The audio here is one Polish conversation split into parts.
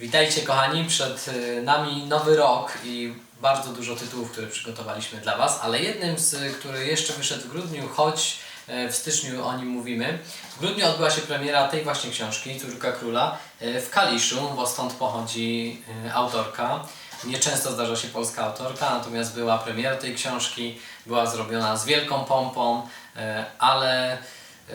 Witajcie kochani, przed y, nami nowy rok i bardzo dużo tytułów, które przygotowaliśmy dla Was, ale jednym z, który jeszcze wyszedł w grudniu, choć y, w styczniu o nim mówimy, w grudniu odbyła się premiera tej właśnie książki, Córka Króla, y, w Kaliszu, bo stąd pochodzi autorka. Nieczęsto zdarza się polska autorka, natomiast była premiera tej książki, była zrobiona z wielką pompą, ale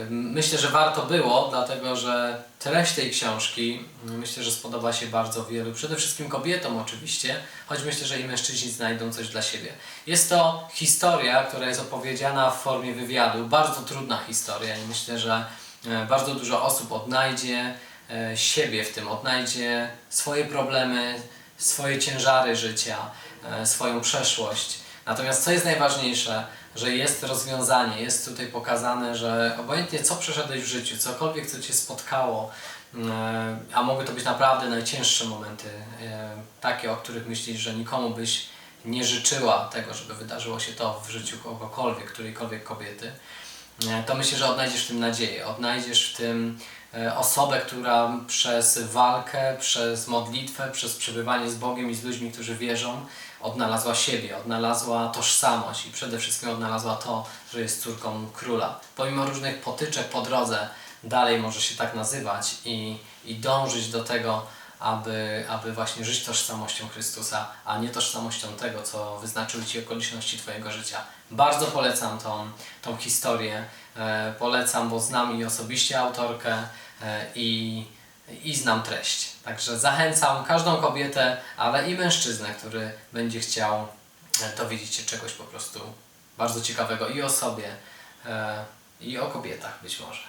Myślę, że warto było, dlatego że treść tej książki mm, myślę, że spodoba się bardzo wielu, przede wszystkim kobietom oczywiście, choć myślę, że i mężczyźni znajdą coś dla siebie. Jest to historia, która jest opowiedziana w formie wywiadu, bardzo trudna historia i myślę, że e, bardzo dużo osób odnajdzie e, siebie w tym, odnajdzie swoje problemy, swoje ciężary życia, e, swoją przeszłość. Natomiast co jest najważniejsze, że jest rozwiązanie, jest tutaj pokazane, że obojętnie co przeszedłeś w życiu, cokolwiek co Cię spotkało, e, a mogły to być naprawdę najcięższe momenty, e, takie, o których myślisz, że nikomu byś nie życzyła tego, żeby wydarzyło się to w życiu kogokolwiek, którejkolwiek kobiety, to myślę, że odnajdziesz w tym nadzieję, odnajdziesz w tym e, osobę, która przez walkę, przez modlitwę, przez przebywanie z Bogiem i z ludźmi, którzy wierzą, odnalazła siebie, odnalazła tożsamość i przede wszystkim odnalazła to, że jest córką króla. Pomimo różnych potyczek po drodze, dalej może się tak nazywać i, i dążyć do tego, aby, aby właśnie żyć tożsamością Chrystusa, a nie tożsamością tego, co wyznaczyły Ci okoliczności Twojego życia. Bardzo polecam tą, tą historię. E, polecam, bo znam i osobiście autorkę e, i, i znam treść. Także zachęcam każdą kobietę, ale i mężczyznę, który będzie chciał e, dowiedzieć się czegoś po prostu bardzo ciekawego i o sobie, e, i o kobietach być może.